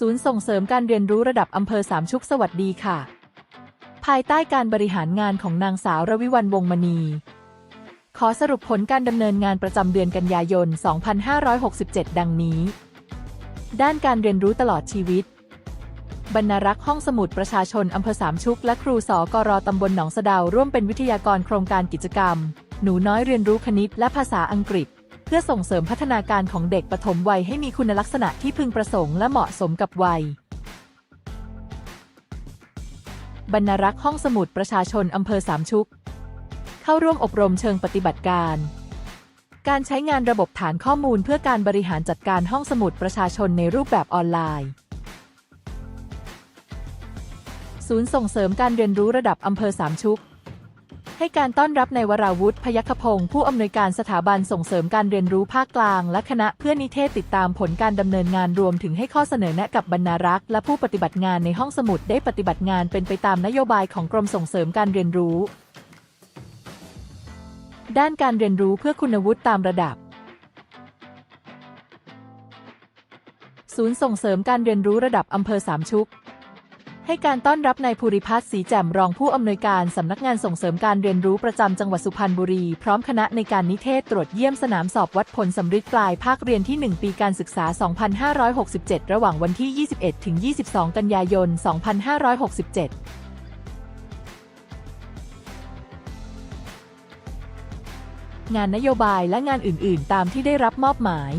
ศูนย์ส่งเสริมการเรียนรู้ระดับอำเภอสามชุกสวัสดีค่ะ ภายใต้การบริหารงานของนางสาวรวิวันวงมณี ขอสรุปผลการดำเนินงานประจำเดือนกันยายน 2567 ดังนี้ ด้านการเรียนรู้ตลอดชีวิต บรรณารักษ์ห้องสมุดประชาชนอำเภอสามชุก และครูสอกรตำบลหนองสะดาร่วมเป็นวิทยากรโครงการกิจกรรม หนูน้อยเรียนรู้คณิตและภาษาอังกฤษ เพื่อส่งเสริมพัฒนาการของเด็กปฐมวัยให้มีคุณลักษณะที่พึงประสงค์และเหมาะสมกับวัย บรรณรักษ์ห้องสมุดประชาชนอำเภอสามชุก เข้าร่วมอบรมเชิงปฏิบัติการ การใช้งานระบบฐานข้อมูลเพื่อการบริหารจัดการห้องสมุดประชาชนในรูปแบบออนไลน์ศูนย์ส่งเสริมการเรียนรู้ระดับอำเภอสามชุก ให้การต้อนรับในวราวุธพยัคฆพงศ์ผู้อำนวยการสถาบันส่งเสริมการเรียนรู้ภาคกลาง และคณะเพื่อนิเทศติดตามผลการดำเนินงานรวมถึงให้ข้อเสนอแนะกับบรรณารักษ์และผู้ปฏิบัติงานในห้องสมุดได้ปฏิบัติงานเป็นไปตามนโยบายของกรมส่งเสริมการเรียนรู้ ด้านการเรียนรู้เพื่อคุณวุฒิตามระดับ ศูนย์ส่งเสริมการเรียนรู้ระดับอำเภอสามชุก ให้การต้อนรับนายภูริพัฒน์ศรีแจ่มรองผู้อำนวยการสำนักงานส่งเสริมการเรียนรู้ประจำจังหวัดสุพรรณบุรี พร้อมคณะในการนิเทศตรวจเยี่ยมสนามสอบวัดผลสำริดปลายภาคเรียนที่ 1 ปีการศึกษา 2567 ระหว่างวันที่ 21 ถึง 22 กันยายน 2567งานนโยบายและงานอื่น ๆ ตามที่ได้รับมอบหมาย